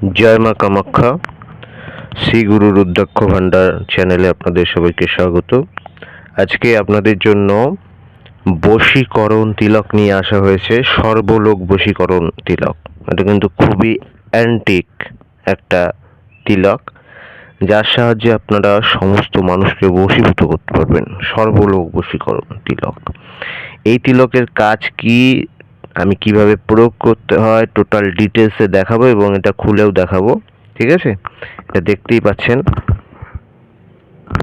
জয় মা কামাখ্যা। শ্রী গুরু রুদ্রাক্ষ ভান্ডার চ্যানেলে আপনাদের সবাইকে স্বাগত। আজকে আপনাদের জন্য বশীকরণ তিলক নিয়ে আসা হয়েছে, সর্বলোক বশীকরণ তিলক। এটা কিন্তু খুবই অ্যান্টিক একটা তিলক, যার সাহায্যে আপনারা সমস্ত মানুষকে বশীভূত করতে পারবেন, সর্বলোক বশীকরণ তিলক। এই তিলকের কাজ কি আমি কীভাবে প্রয়োগ করতে হয় টোটাল ডিটেলসে দেখাবো এবং এটা খুলেও দেখাবো, ঠিক আছে? এটা দেখতেই পাচ্ছেন।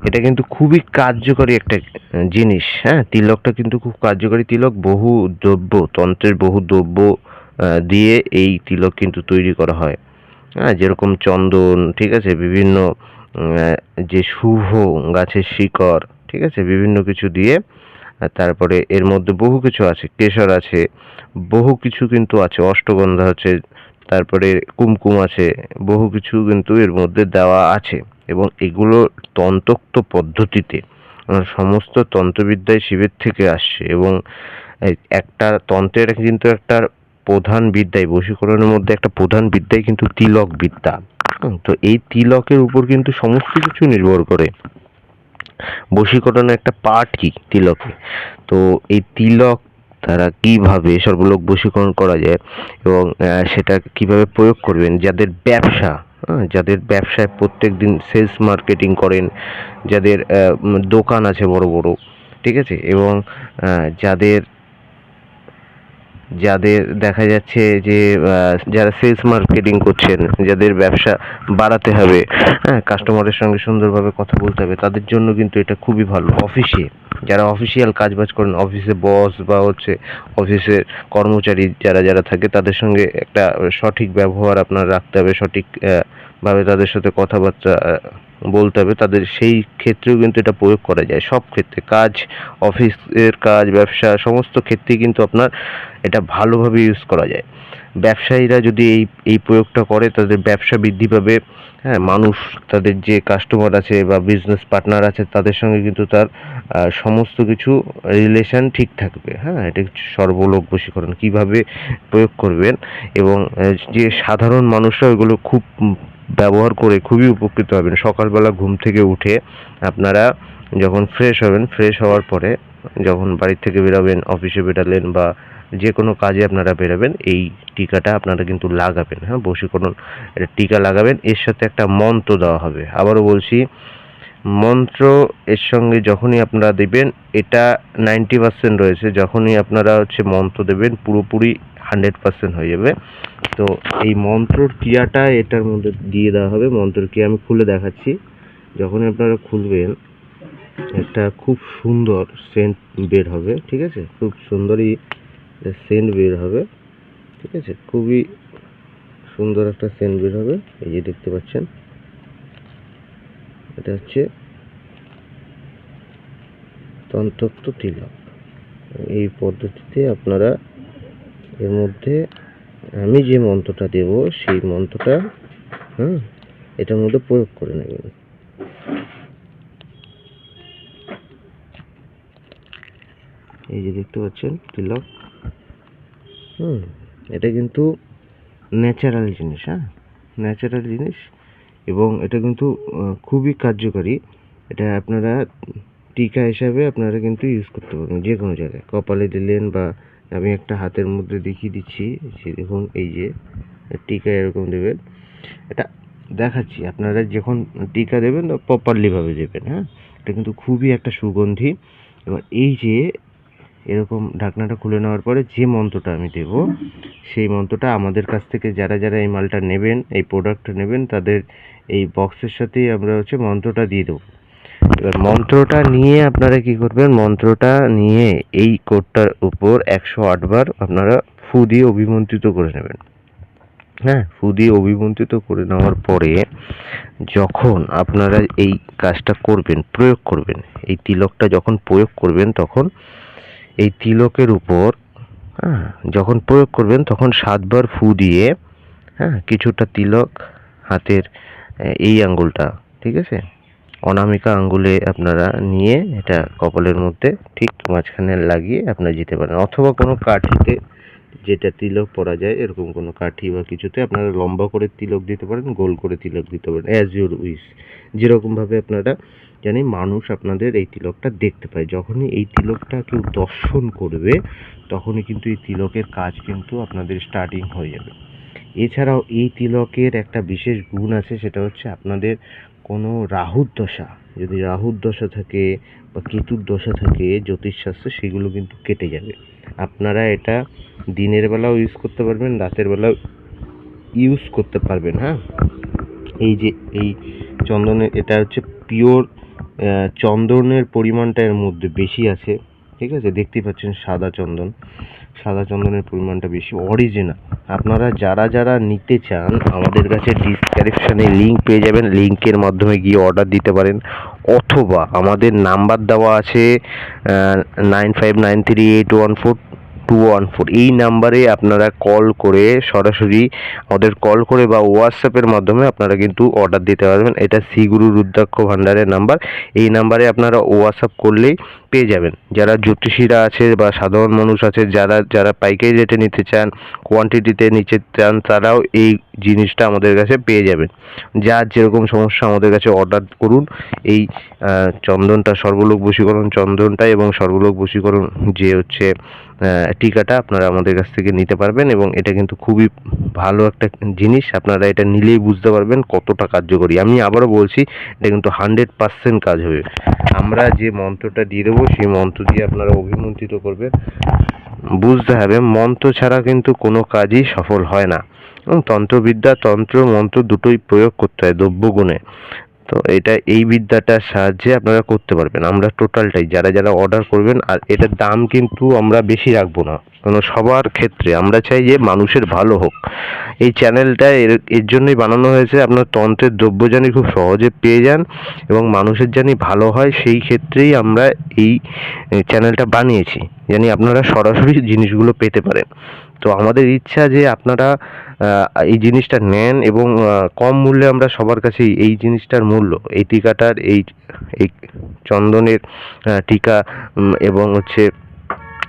এটা কিন্তু খুবই কার্যকরী একটা জিনিস হ্যাঁ? তিলকটা কিন্তু খুব কার্যকরী তিলক, বহু দ্রব্য, তন্ত্রের বহু দ্রব্য দিয়ে এই তিলক কিন্তু তৈরি করা হয়। হ্যাঁ যেরকম চন্দন, ঠিক আছে? বিভিন্ন যে শুভ গাছের শিকড়, ঠিক আছে? বিভিন্ন কিছু দিয়ে তারপরে এর মধ্যে বহু কিছু আছে। কেশর আছে বহু কিছু কিন্তু আছে, অষ্টগন্ধা আছে, তারপরে কুমকুম আছে, বহু কিছু কিন্তু এর মধ্যে দেওয়া আছে এবং এগুলো তন্ত্রোক্ত পদ্ধতিতে সমস্ত তন্ত্রবিদ্যায় শিবের থেকে আসছে এবং একটা তন্ত্রের কিন্তু একটা প্রধান বিদ্যায় বশীকরণের মধ্যে একটা প্রধান বিদ্যাই কিন্তু তিলক বিদ্যা তো এই তিলকের উপর কিন্তু সমস্ত কিছু নির্ভর করে। বশীকরণের একটা পার্ট কি তিলকে? তো এই তিলক তারা কীভাবে সর্বলোক বশীকরণ করা যায় এবং সেটা কীভাবে প্রয়োগ করবেন? যাদের ব্যবসা হ্যাঁ, যাদের ব্যবসায় প্রত্যেক দিন সেলস মার্কেটিং করেন যাদের দোকান আছে বড় বড় ঠিক আছে? এবং যাদের যাদের দেখা যাচ্ছে যে যারা সেলস মার্কেটিং করছেন যাদের ব্যবসা বাড়াতে হবে হ্যাঁ কাস্টমারের সঙ্গে সুন্দরভাবে কথা বলতে হবে তাদের জন্য কিন্তু এটা খুবই ভালো। অফিসে যারা অফিসিয়াল কাজবাজ করেন অফিসে বস বা হচ্ছে অফিসের কর্মচারী যারা যারা থাকে, তাদের সঙ্গে একটা সঠিক ব্যবহার আপনার রাখতে হবে, সঠিক ভাবে তাদের সাথে কথাবার্তা বলতে হবে। তাদের সেই ক্ষেত্রেও কিন্তু এটা প্রয়োগ করা যায়। সব ক্ষেত্রে কাজ অফিসের কাজ, ব্যবসা, সমস্ত ক্ষেত্রেই কিন্তু আপনার এটা ভালোভাবে ইউজ করা যায়। ব্যবসায়ীরা যদি এই এই প্রয়োগটা করে, তাদের ব্যবসা বৃদ্ধি পাবে। হ্যাঁ মানুষ, তাদের যে কাস্টমার আছে বা বিজনেস পার্টনার আছে, তাদের সঙ্গে কিন্তু তার সমস্ত কিছু রিলেশন ঠিক থাকবে। হ্যাঁ এটা সর্বলোক বশীকরণ। কীভাবে প্রয়োগ করবেন? এবং যে সাধারণ মানুষরা ওইগুলো খুব ব্যবহার করে খুবই উপকৃত হবেন। সকালবেলা ঘুম থেকে উঠে আপনারা যখন ফ্রেশ হবেন ফ্রেশ হওয়ার পরে যখন বাড়ি থেকে বেরোবেন অফিসে বেরালেন বা যে কোনো কাজে আপনারা বেরোবেন, এই টিকাটা আপনারা কিন্তু লাগাবেন হ্যাঁ বশীকরণ টিকা লাগাবেন। এর সাথে একটা মন্ত্র দেওয়া হবে। আবারও বলছি, মন্ত্র এর সঙ্গে যখনই আপনারা দেবেন, এটা নাইনটি পার্সেন্ট রয়েছে, যখনই আপনারা হচ্ছে মন্ত্র দেবেন, পুরোপুরি হান্ড্রেড পার্সেন্ট হয়ে যাবে। তো এই মন্ত্রর ক্রিয়াটা এটার মধ্যে দিয়ে দেওয়া হবে। মন্ত্রর ক্রিয়া আমি খুলে দেখাচ্ছি। যখনই আপনারা খুলবেন, একটা খুব সুন্দর সেন্ট বের হবে, ঠিক আছে? খুব সুন্দরই সেন্ট বের হবে, ঠিক আছে? খুবই সুন্দর একটা সেন্ট বের হবে, এই যে দেখতে পাচ্ছেন। এটা হচ্ছে তন্ত্রক্ত তিলক। এই পদ্ধতিতে আপনারা এর মধ্যে, আমি যে মন্ত্রটা দেব, সেই মন্ত্রটা হ্যাঁ এটার মধ্যে প্রয়োগ করে নেবেন। এই যে দেখতে পাচ্ছেন, তিলক। হুম, এটা কিন্তু ন্যাচারাল জিনিস হ্যাঁ? ন্যাচারাল জিনিস এবং এটা কিন্তু খুবই কার্যকারী। এটা আপনারা টিকা হিসাবে আপনারা কিন্তু ইউজ করতে পারবেন যে কোনো জায়গায়। কপালে দিলেন বা আমি একটা হাতের মধ্যে দেখিয়ে দিচ্ছি, সে দেখুন এই যে টিকা এরকম দেবেন। এটা দেখাচ্ছি, আপনারা যখন টিকা দেবেন প্রপারলিভাবে দেবেন হ্যাঁ? এটা কিন্তু খুবই একটা সুগন্ধি এবার এই যে এরকম ঢাকনাটা খুলে নেওয়ার পরে যে মন্ত্রটা আমি দেব, সেই মন্ত্রটা আমাদের কাছ থেকে যারা যারা এই মালটা নেবেন, এই প্রোডাক্টটা নেবেন, তাদের এই বক্সের সাথেই আমরা হচ্ছে মন্ত্রটা দিয়ে দেবো। এবার মন্ত্রটা নিয়ে আপনারা কি করবেন, মন্ত্রটা নিয়ে এই কোডটার উপর একশো আটবার আপনারা ফু দিয়ে অভিমন্ত্রিত করে নেবেন। হ্যাঁ ফু দিয়ে অভিমন্ত্রিত করে নেওয়ার পরে যখন আপনারা এই কাজটা করবেন, প্রয়োগ করবেন, এই তিলকটা যখন প্রয়োগ করবেন, তখন এই তিলকের উপর হ্যাঁ যখন প্রয়োগ করবেন তখন সাতবার ফু দিয়ে হ্যাঁ কিছুটা তিলক হাতের এই আঙ্গুলটা, ঠিক আছে? অনামিকা আঙ্গুলে আপনারা নিয়ে এটা কপালের মধ্যে ঠিক মাঝখানে লাগিয়ে আপনারা যেতে পারেন। অথবা কোনো কাঠিতে যেটা তিলক পরা যায়, এরকম কোনো কাঠি বা কিছুতে আপনারা লম্বা করে তিলক দিতে পারেন, গোল করে তিলক দিতে পারেন অ্যাজ ইউর উইস যেরকমভাবে আপনারা জানি মানুষ আপনাদের এই তিলকটা দেখতে পায়। যখনই এই তিলকটা কেউ দর্শন করবে, তখনই কিন্তু এই তিলকের কাজ কিন্তু আপনাদের স্টার্টিং হয়ে যাবে। এছাড়াও এই তিলকের একটা বিশেষ গুণ আছে, সেটা হচ্ছে আপনাদের কোনো রাহুর দশা। যদি রাহুর দশা থাকে বা কেতুর দশা থাকে, জ্যোতিষশাস্ত্রে সেগুলো কিন্তু কেটে যাবে। আপনারা এটা দিনের বেলাও ইউজ করতে পারবেন, রাতের বেলাও ইউজ করতে পারবেন হ্যাঁ? এই যে, এই চন্দনের, এটা হচ্ছে পিওর চন্দনের পরিমাণটা এর মধ্যে বেশি আছে। ঠিক আছে? দেখতেই পাচ্ছেন সাদা চন্দন। সাদা চন্দনের পরিমাণটা বেশি অরিজিনাল আপনারা যারা যারা নিতে চান, আমাদের কাছে ডিসক্রিপশানে লিঙ্ক পেয়ে যাবেন। লিঙ্কের মাধ্যমে গিয়ে অর্ডার দিতে পারেন। অথবা আমাদের নাম্বার দেওয়া আছে nine five nine three eight one four two one four এই নাম্বারে আপনারা কল করে সরাসরি আমাদের কল করে বা হোয়াটসঅ্যাপের মাধ্যমে আপনারা কিন্তু অর্ডার দিতে পারবেন। এটা শ্রীগুরু রুদ্রাক্ষ ভাণ্ডারের নাম্বার। এই নাম্বারে আপনারা হোয়াটসঅ্যাপ করলেই পেয়ে যাবেন। যারা জ্যোতিষীরা আছে বা সাধারণ মানুষ আছে, যারা যারা পাইকারি রেটে নিতে চান কোয়ান্টিটিতে নিতে চান, তারাও এই জিনিসটা আমাদের কাছে পেয়ে যাবেন। যার যেরকম সমস্যা আমাদের কাছে অর্ডার করুন, এই চন্দনটা, সর্বলোক বশীকরণ চন্দনটা এবং সর্বলোক বশীকরণ যে হচ্ছে টিকাটা আপনারা আমাদের কাছ থেকে নিতে পারবেন এবং এটা কিন্তু খুবই ভালো একটা জিনিস। আপনারা এটা নিলেই বুঝতে পারবেন কতটা কার্যকরী। আমি আবারও বলছি, এটা কিন্তু হান্ড্রেড পার্সেন্ট কাজ হবে। আমরা যে মন্ত্রটা দিয়ে দেবো, সেই মন্ত্র দিয়ে আপনারা অভিমন্ত্রিত করবেন। বুঝতে হবে, মন্ত্র ছাড়া কিন্তু কোনো কাজই সফল হয় না। এবং তন্ত্রবিদ্যা, তন্ত্র, মন্ত্র দুটোই প্রয়োগ করতে হয় দ্রব্যগুণে। তো এটা, এই বিদ্যাটার সাহায্যে আপনারা করতে পারবেন। আমরা টোটালটাই, যারা যারা অর্ডার করবেন, আর এটার দাম কিন্তু আমরা বেশি রাখব না। কারণ সবার ক্ষেত্রে। আমরা চাই যে মানুষের ভালো হোক। এই চ্যানেলটা এর এর জন্যই বানানো হয়েছে। আপনার তন্ত্রের দ্রব্য জানি খুব সহজে পেয়ে যান এবং মানুষের জানি ভালো হয় সেই ক্ষেত্রেই আমরা এই চ্যানেলটা বানিয়েছি। জানি আপনারা সরাসরি জিনিসগুলো পেতে পারেন। তো আমাদের ইচ্ছা যে আপনারা এই জিনিসটা নেন এবং কম মূল্যে আমরা সবার কাছে এই জিনিসটার মূল্য, এই টিকাটার এই এই চন্দনের টিকা এবং হচ্ছে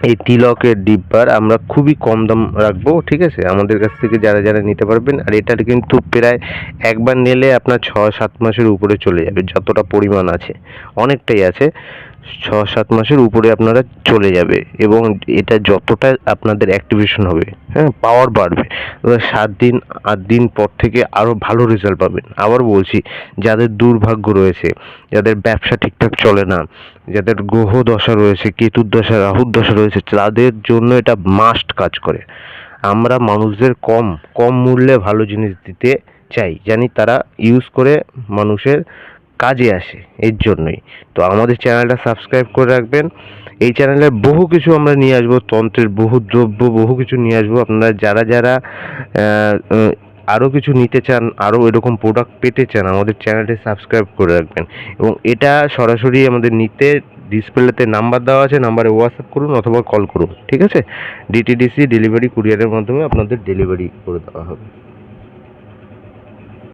এই তিলকের ডিব্বার আমরা খুবই কম দাম রাখব, ঠিক আছে? আমাদের কাছ থেকে যারা যারা নিতে পারবেন, আর এটার কিন্তু প্রায় একবার নিলে আপনার ছ সাত মাসের উপরে চলে যাবে, যতটা পরিমাণ আছে। অনেকটাই আছে। ছ সাত মাসের উপরে আপনারা চলে যাবে এবং এটা যতটা আপনাদের অ্যাক্টিভেশন হবে হ্যাঁ পাওয়ার বাড়বে। সাত দিন, আট দিন পর থেকে আরও ভালো রেজাল্ট পাবেন। আবার বলছি, যাদের দুর্ভাগ্য রয়েছে, যাদের ব্যবসা ঠিকঠাক চলে না, যাদের গ্রহ দশা রয়েছে, কেতুর দশা, রাহুর দশা রয়েছে, তাদের জন্য এটা মাস্ট কাজ করে। আমরা মানুষদের কম কম মূল্যে ভালো জিনিস দিতে চাই, জানি তারা ইউজ করে মানুষের কাজে আসে, এর জন্যই। তো আমাদের চ্যানেলটা সাবস্ক্রাইব করে রাখবেন। এই চ্যানেলে বহু কিছু আমরা নিয়ে আসব, তন্ত্রের বহু দ্রব্য, বহু কিছু নিয়ে আসব। আপনারা যারা যারা আরও কিছু নিতে চান, আরও এরকম প্রোডাক্ট পেতে চান, আমাদের চ্যানেলটি সাবস্ক্রাইব করে রাখবেন। এবং এটা সরাসরি আমাদের নিতে ডিসপ্লেতে নাম্বার দেওয়া আছে নাম্বারে হোয়াটসঅ্যাপ করুন অথবা কল করুন, ঠিক আছে? ডিটিডিসি ডেলিভারি কুরিয়ারের মাধ্যমে আপনাদের ডেলিভারি করে দেওয়া হবে।